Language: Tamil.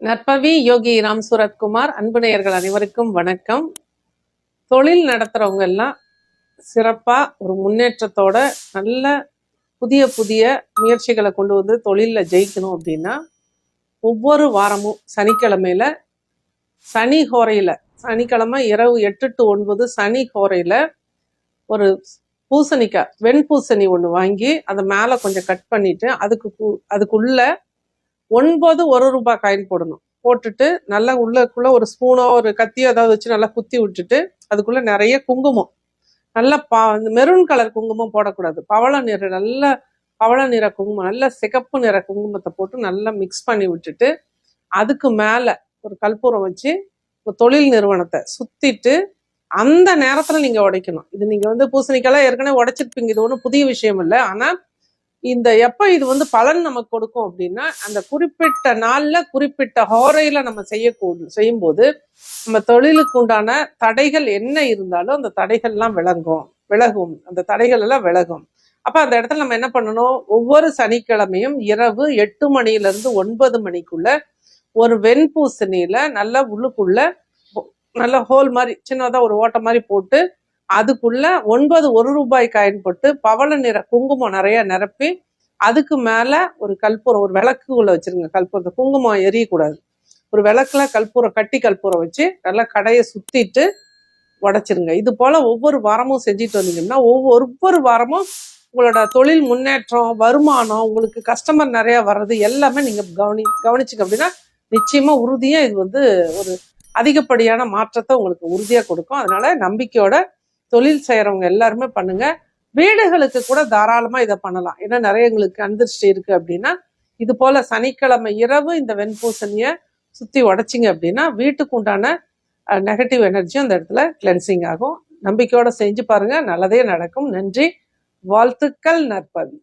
நற்பவி யோகி ராம் சூரத்குமார் அன்பு நேயர்கள் அனைவருக்கும் வணக்கம். தொழில் நடத்துகிறவங்க எல்லாம் சிறப்பாக ஒரு முன்னேற்றத்தோட நல்ல புதிய புதிய முயற்சிகளை கொண்டு வந்து தொழிலில் ஜெயிக்கணும் அப்படின்னா ஒவ்வொரு வாரமும் சனிக்கிழமையில சனி ஹோரையில் சனிக்கிழமை இரவு எட்டு டு ஒன்பது சனி ஹோரையில் ஒரு பூசணிக்காய் வெண்பூசணி ஒன்று வாங்கி அதை மேலே கொஞ்சம் கட் பண்ணிவிட்டு அதுக்கு அதுக்குள்ளே அதுக்குள்ள ஒன்பது ஒரு ரூபாய் காயின் போடணும். போட்டுட்டு நல்லா உள்ளக்குள்ள ஒரு ஸ்பூனோ ஒரு கத்தியோ ஏதாவது வச்சு நல்லா குத்தி விட்டுட்டு அதுக்குள்ள நிறைய குங்குமம். நல்லா பா இந்த மெரூன் கலர் குங்குமம் போடக்கூடாது. பவள நிற நல்ல பவள நிற குங்குமம் நல்ல சிகப்பு நிற குங்குமத்தை போட்டு நல்லா மிக்ஸ் பண்ணி விட்டுட்டு அதுக்கு மேலே ஒரு கற்பூரம் வச்சு ஒரு தொழில் நிறுவனத்தை சுத்திட்டு அந்த நேரத்துல நீங்க உடைக்கணும். இது நீங்க வந்து பூசணிக்கெல்லாம் ஏற்கனவே உடைச்சிருப்பீங்க. இது ஒன்றும் புதிய விஷயம் இல்லை. ஆனால் இந்த எப்ப இது வந்து பலன் நமக்கு கொடுக்கும் அப்படின்னா அந்த குறிப்பிட்ட நாள்ல குறிப்பிட்ட ஹோரையில நம்ம செய்யக்கூடும் செய்யும்போது நம்ம தொழிலுக்கு உண்டான தடைகள் என்ன இருந்தாலும் அந்த தடைகள்லாம் விளங்கும் விலகும். அந்த தடைகள் எல்லாம் விலகும். அப்ப அந்த இடத்துல நம்ம என்ன பண்ணணும்? ஒவ்வொரு சனிக்கிழமையும் இரவு எட்டு மணில இருந்து ஒன்பது மணிக்குள்ள ஒரு வெண்பூசணியில நல்லா உள்ளுக்குள்ள நல்ல ஹோல் மாதிரி சின்னதா ஒரு ஓட்டை மாதிரி போட்டு அதுக்குள்ள ஒன்பது ஒரு ரூபாய் காயின் போட்டு பவள நிற குங்குமம் நிறைய நிரப்பி அதுக்கு மேல ஒரு கற்பூரம் ஒரு விளக்குக்குள்ள வச்சிருங்க கற்பூரத்தை. குங்குமம் எரியக்கூடாது. ஒரு விளக்குல கற்பூரம் கட்டி கற்பூரம் வச்சு நல்லா கடையை சுத்திட்டு உடைச்சிருங்க. இது போல ஒவ்வொரு வாரமும் செஞ்சுட்டு வந்தீங்கன்னா ஒவ்வொரு ஒவ்வொரு வாரமும் உங்களோட தொழில் முன்னேற்றம் வருமானம் உங்களுக்கு கஸ்டமர் நிறைய வர்றது எல்லாமே நீங்க கவனி கவனிச்சுங்க அப்படின்னா நிச்சயமா உறுதியா இது வந்து ஒரு அதிகப்படியான மாற்றத்தை உங்களுக்கு உறுதியா கொடுக்கும். அதனால நம்பிக்கையோட தொழில் செய்கிறவங்க எல்லாருமே பண்ணுங்க. வீடுகளுக்கு கூட தாராளமாக இதை பண்ணலாம். ஏன்னா நிறைய எங்களுக்கு அந்திருஷ்டி இருக்கு அப்படின்னா இது போல சனிக்கிழமை இரவு இந்த வெண்பூசணியை சுற்றி உடைச்சிங்க அப்படின்னா வீட்டுக்கு உண்டான நெகட்டிவ் எனர்ஜி அந்த இடத்துல கிளென்சிங் ஆகும். நம்பிக்கையோட செஞ்சு பாருங்க. நல்லதே நடக்கும். நன்றி. வாழ்த்துக்கள் நற்பவி